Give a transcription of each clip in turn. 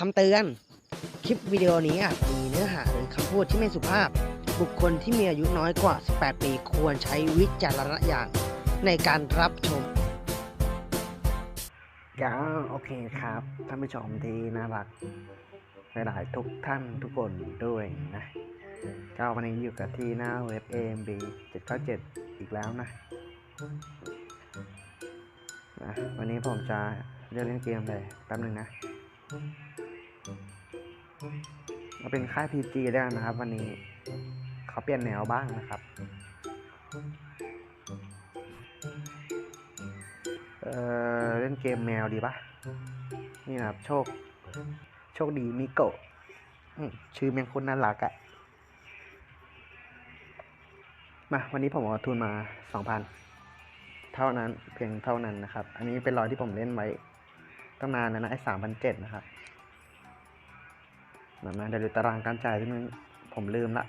คำเตือน คลิปวิดีโอนี้อาจมีเนื้อหาหรือคำพูดที่ไม่สุภาพ บุคคลที่มีอายุน้อยกว่า 18 ปีควรใช้วิจารณญาณในการรับชมก็โอเคครับท่านผู้ชมที่น่ารักหลายๆทุกท่านทุกคนด้วยนะก็วันนี้อยู่กับที่หน้าเว็บ AMB 797 อีกแล้วนะนะ วันนี้ผมจะเลือกเล่นเกมเลยแป๊บหนึ่งนะ มาเป็นค่าย PG ได้วนะครับ วันนี้เขาเปลี่ยนแนวบ้างนะครับ เออเล่นเกมแมวดีปะนี่นะครับ โชค โชคดีมิโกะชื่อแมงคนน่ารักอะมาวันนี้ผมเอาทุนมาสองพันเท่านั้นเพียงเท่านั้นนะครับ อันนี้เป็นรอยที่ผมเล่นไว้ตั้งนานแล้วนะไอ้สามพันเจ็ดนะครับ มามาเดี๋ยวดูตารางการจ่ายที่มันผมลืมละ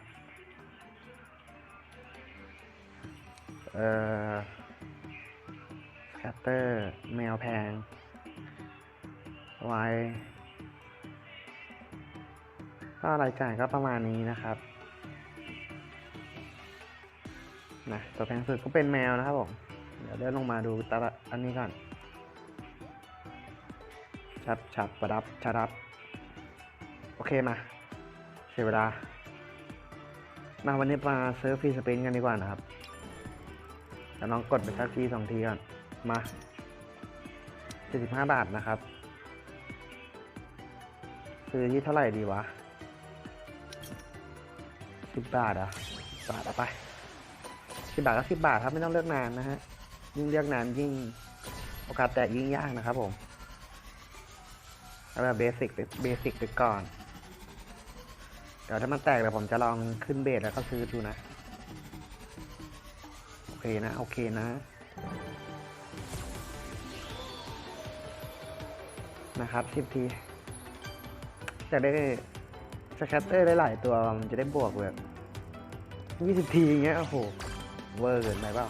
เอ่อแคตเตอร์แมวแพงไว้ก็รายจ่ายก็ประมาณนี้นะครับนะตัวแพงสุดก็เป็นแมวนะครับผม เดี๋ยวเลื่อนลงมาดูตาอันนี้ก่อน ชับชับประดับชะดับ เคมา เสียเวลา มาวันนี้มาเซิร์ฟฟรีสปรินกันดีกว่านะครับเดี๋ยวลองกดไปสักทีสองทีก่อนมา75บาทนะครับ ซื้อที่เท่าไหร่ดีวะ10บาทอะบาทเอาไปสิบบาทก็สิบบาทครับไม่ต้องเลือกนานนะฮะยิ่งเลือกนานยิ่งโอกาสแตกยิ่งยากนะครับผมเอาแบบเบสิกเบสิกไปก่อน เดี๋ยวถ้ามันแตกเดี๋ยวผมจะลองขึ้นเบสแล้วก็ซื้อดูนะ โอเคนะ โอเคนะ นะครับสิบทีจะได้สแคตเตอร์ได้หลายตัวมันจะได้บวกแบบยี่สิบทีอย่างเงี้ยโอ้โหเวอร์เกินไปเปล่า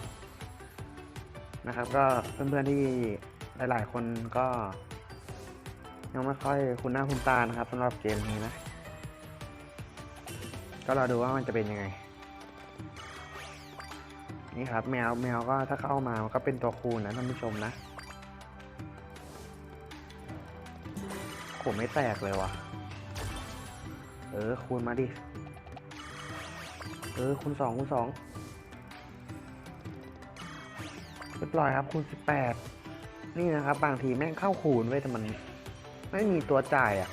นะครับ ก็เพื่อนๆที่หลายๆคนก็ยังไม่ค่อยคุ้นหน้าคุ้นตานะครับสำหรับเกมนี้นะ ก็รอดูว่ามันจะเป็นยังไง นี่ครับแมวแมวก็ถ้าเข้ามามันก็เป็นตัวคูณนะท่านผู้ชมนะโหไม่แตกเลยว่ะ เออคูณมาดิ เออคูณสองคูณสองเรียบร้อยครับคูณสิบแปดนี่นะครับ บางทีแม่งเข้าคูณไว้ยแต่มัน ไม่มีตัวจ่ายอะ่ะ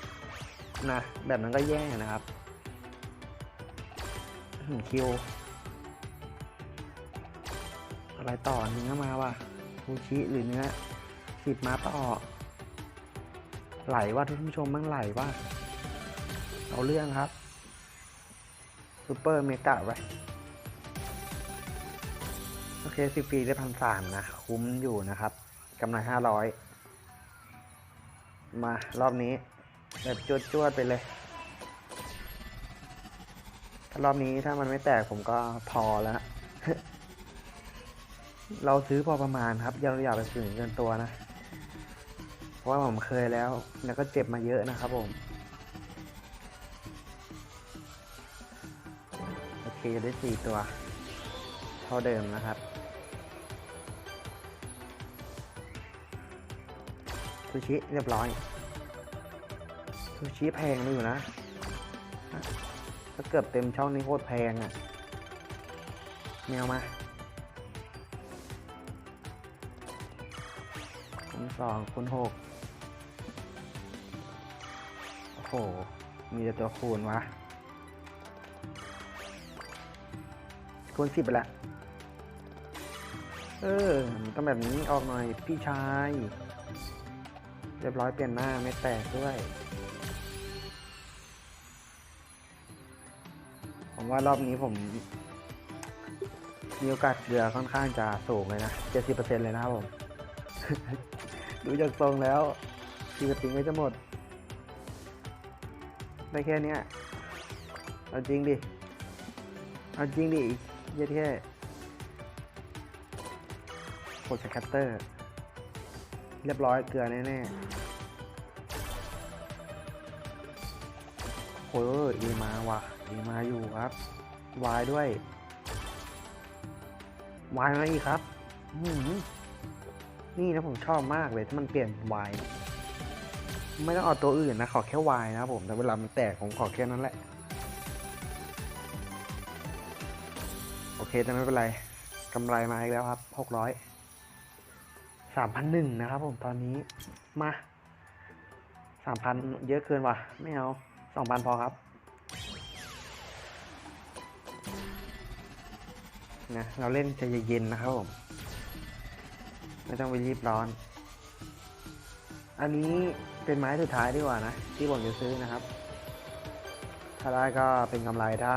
นะแบบนั้นก็แย่นะครับ คิว อะไรต่อเนื้อมาว่ะซูชิหรือเนื้อสิบมาต่อ ไหลว่าท่านผู้ชมมั่งไหลว่า เอาเรื่องครับซูเปอร์เมกะไว้โอเคสิบปีได้พันสามนะ คุ้มอยู่นะครับกำไรห้าร้อยมา รอบนี้ แบบจวดจวดๆไปเลย รอบนี้ถ้ามันไม่แตกผมก็พอแล้วเราซื้อพอประมาณครับอย่าอย่าไปซื้อเกินตัวนะ เพราะว่าผมเคยแล้ว แล้วก็เจ็บมาเยอะนะครับผม โอเคได้สี่ตัว เท่าเดิมนะครับซูชิเรียบร้อยซูชิแพงอยู่นะ ถ้าเกือบเต็มช่องนี้โคตรแพงอะ่ะแมวมาคูณสองคูณหกโอ้โห มีแต่ตัวคูณวะคูณสิบไปละเออต้องแบบนี้ออกหน่อยพี่ชาย เรียบร้อยเปลี่ยนหน้าไม่แตกด้วย ผมว่ารอบนี้ผม มีโอกาสเกลือค่อนข้างจะสูงเลยนะ 70%เลยนะครับผม ดูจากทรงแล้วทีกระติงก็จะหมด ได้แค่นี้เอาจริงดิ เอาจริงดิเย็ดแค่กดจากคัตเตอร์ เรียบร้อยเกลือแน่ๆอีมาว่ะ อีมาอยู่ครับ วายด้วย วายมาอีกครับนี่นะผมชอบมากเลยที่มันเปลี่ยนวายไม่ต้องเอาตัวอื่นนะ ขอแค่วายนะครับผม แต่เวลามันแตกผมขอแค่นั้นแหละ โอเคแต่ไม่เป็นไรกำไรมาอีกแล้วครับหกร้อยสามพันหนึ่งนะครับผมตอนนี้มาสามพันเยอะเกินว่ะ ไม่เอาสองพันพอครับ นะเราเล่นใจเย็นๆนะครับผม ไม่ต้องไปรีบร้อน อันนี้เป็นไม้สุดท้ายดีกว่านะ ที่ผมจะซื้อนะครับ ถ้าได้ก็เป็นกำไรถ้า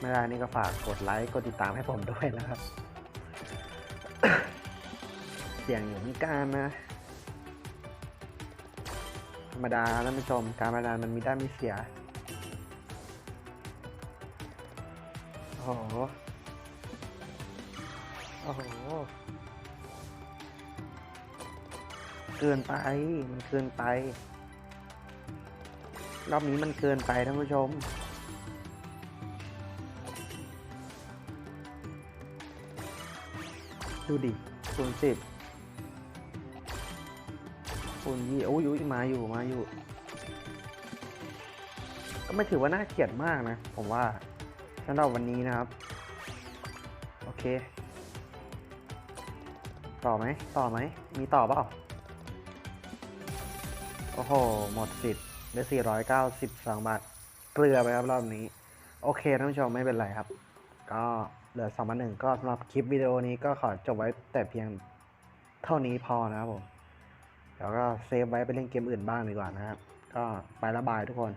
ไม่ได้นี่ก็ฝากกดไลค์กดติดตามให้ผมด้วยนะครับ เสียงอยู่เหมือนกันนะธรรมดาท่านผู้ชมการพนันมันมีได้มีเสียโอ้โห โอ้โห เกินไป มันเกินไป รอบนี้มันเกินไปท่านผู้ชม ดูดิคูณสิบคูณยี่โอ้ยอุ้ยมาอยู่ มาอยู่ ก็ไม่ถือว่าน่าเกลียดมากนะ ผมว่าสำหรับวันนี้นะครับ โอเค ต่อไหม ต่อไหม มีต่อเปล่า โอ้โห หมดสิทธิ์ได้492 บาท เกลือไปครับรอบนี้ โอเคท่านผู้ชมไม่เป็นไรครับ ก็เหลือ2 1 1ก็สำหรับคลิปวิดีโอนี้ก็ขอจบไว้แต่เพียงเท่านี้พอนะครับผมเดี๋ยวก็เซฟไว้ไปเล่นเกมอื่นบ้างดีกว่านะครับ ก็ไประบายทุกคน